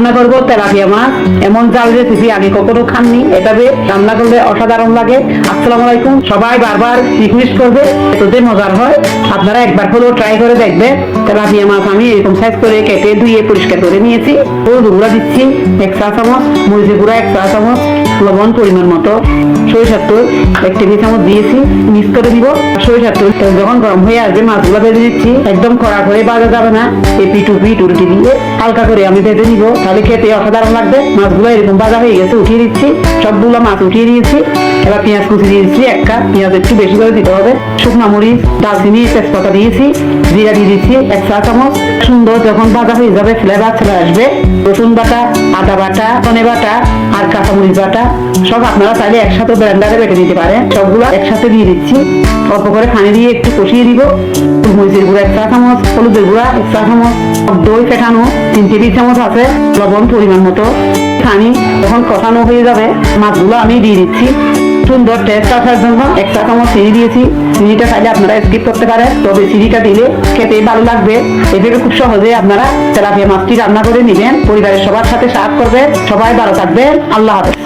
রান্না করব তেলাপিয়া মাছ এমন জাল রেসিপি আগে কখনো খাননি। এভাবে রান্না করলে অসাধারণ লাগে। আসসালামু আলাইকুম। সবাই বারবার রিকোয়েস্ট করবে এততে মজার হয়। আপনারা একবার হলেও ট্রাই করে দেখবে তেলাপিয়া মাছ আমি এরকম সাইজ করে কেটে ধুয়ে পরিষ্কার করে নিয়েছি। হলুদ গুঁড়া দিচ্ছি এক চা চামচ, মরিচের গুঁড়া এক চা চামচ। লবণ পরিমাণ মতো সরিষার তেল, এক টেবিল চামচ দিয়েছি মিক্স করে দিব। সরিষার তেল যখন গরম হয়ে আসবে, মাছগুলো ভেজে নিচ্ছি একদম কড়া করে বাজা যাবে না। এপি টুপি টুলটি দিয়ে হালকা করে আমি ভেজে নিব। তাহলে খেতে অসাধারণ লাগবে। মাছগুলো এরকম বাজা হয়ে গেছে, উঠিয়ে দিচ্ছি। সবগুলো মাছ উঠিয়ে দিয়েছি। এবার পেঁয়াজ কুচি দিয়ে দিচ্ছি এক কাপ পেঁয়াজ একটু বেশি করে দিতে হবে। শুকনো মরিচ দালচিনি তেজপাতা দিয়েছি, জিরা দিয়ে দিচ্ছি এক চা চামচ। সুন্দর যখন ভাজা হয়ে যাবে ফ্লেভার চলে আসবে। রসুন বাটা, আদা বাটা, ধনে বাটা আর কাঁচামরিচ বাটা, সব আপনারা চাইলে একসাথে ব্লেন্ডারে বেটে দিতে পারেন। সবগুলো একসাথে দিয়ে দিচ্ছি। অল্প করে পানি দিয়ে একটু কষিয়ে দিব। মরিচের গুঁড়া এক চা চামচ, হলুদের গুঁড়া এক চা চামচ দই ফেটানো তিন টেবিল চামচ আছে, লবণ পরিমাণ মতো। পানি যখন কষানো হয়ে যাবে, মাছগুলো আমি দিয়ে দিচ্ছি। সুন্দর টেস্ট আসার জন্য এক চা চামচ চিনি দিয়েছি। চিনিটা খাইলে আপনারা স্কিপ করতে পারেন, তবে চিনিটা দিলে খেতে ভালো লাগবে। এভাবে খুব সহজে আপনারা তেলাপিয়া মাছটি রান্না করে নেবেন। পরিবারের সবার সাথে সাফ করবেন। সবাই ভালো থাকবেন। আল্লাহ হাফেজ।